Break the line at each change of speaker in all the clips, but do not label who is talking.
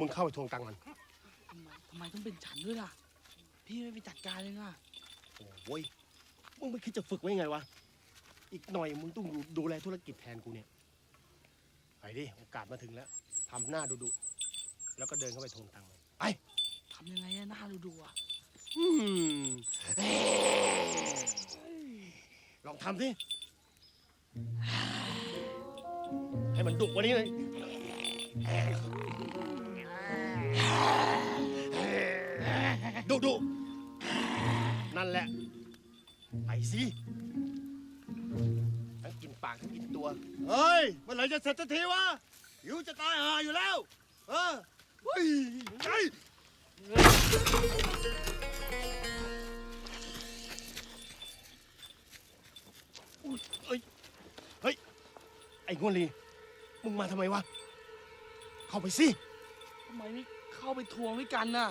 มึงเข้าไปทวงตังค์มัน
ทำไมทำไมต้องเป็นฉันด้วยล่ะ พี่ไม่ไปจัดการเลยน่ะ
โอ้ยมึงไม่คิดจะฝึกไว้ไงวะ อีกหน่อยมึงต้องดูดูแลธุรกิจแทนกูเนี่ย ไปดิ โอกาสมาถึงแล้วทำหน้าดุๆแล้วก็เดินเข้าไปทวงตังค์มันไป
ทำยังไงอะหน้าดูๆอะ
อืมลองทำสิ ให้มันดุกว่านี้เลย ดุดุนั่นแหละ ไปสิทั้งกินปากทั้งกินตัว
เฮ้ยเมื่อไหร่จะเสร็จสักทีวะหิวจะตายห่าอยู่แล้ว เออเฮ้ยไอ้
ไอ้งวนลี มึงมาทำไมวะ เข้าไปสิ
ทำไมไม่เข้าไปทวงด้วยกันน่ะ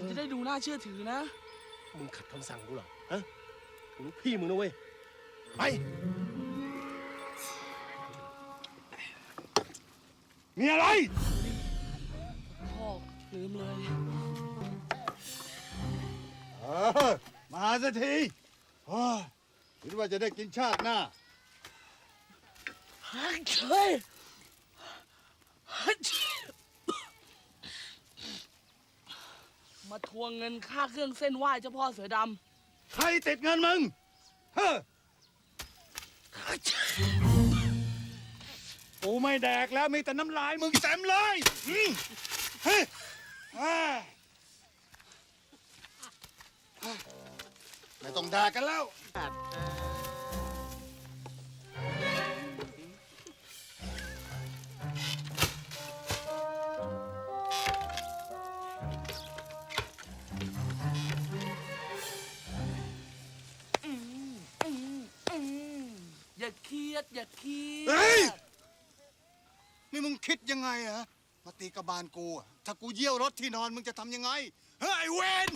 มันจะได้ดูน่าเชื่อถือนะ
มึงขัดคำสั่งกูเหรอฮะกูลูกพี่มึงนะเว้ย ไป
มีอะไร
พ่อลืมเลย
เออ มาสักทีโอ้ยคิดว่าจะได้กินชาติหน้า
เฮ้ย มาทวงเงินค่าเครื่องเส้นไหว้เจ้าพ่อเสือด
ใครติดเงินมึง เฮ้อกูไม่แดกแล้วมีแต่น้ำลายมึงเต็มเลยอืมเฮ้ยอ่าไม่ต้องด่ากันแล้วำ
ยดอย่าเครีย
เฮ้ย นี่มึงคิดยังไงอะมาตีกระบาลกูอะถ้ากูเยี่ยวรถที่นอนมึงจะทำยังไงเฮ้ยไอ้เวน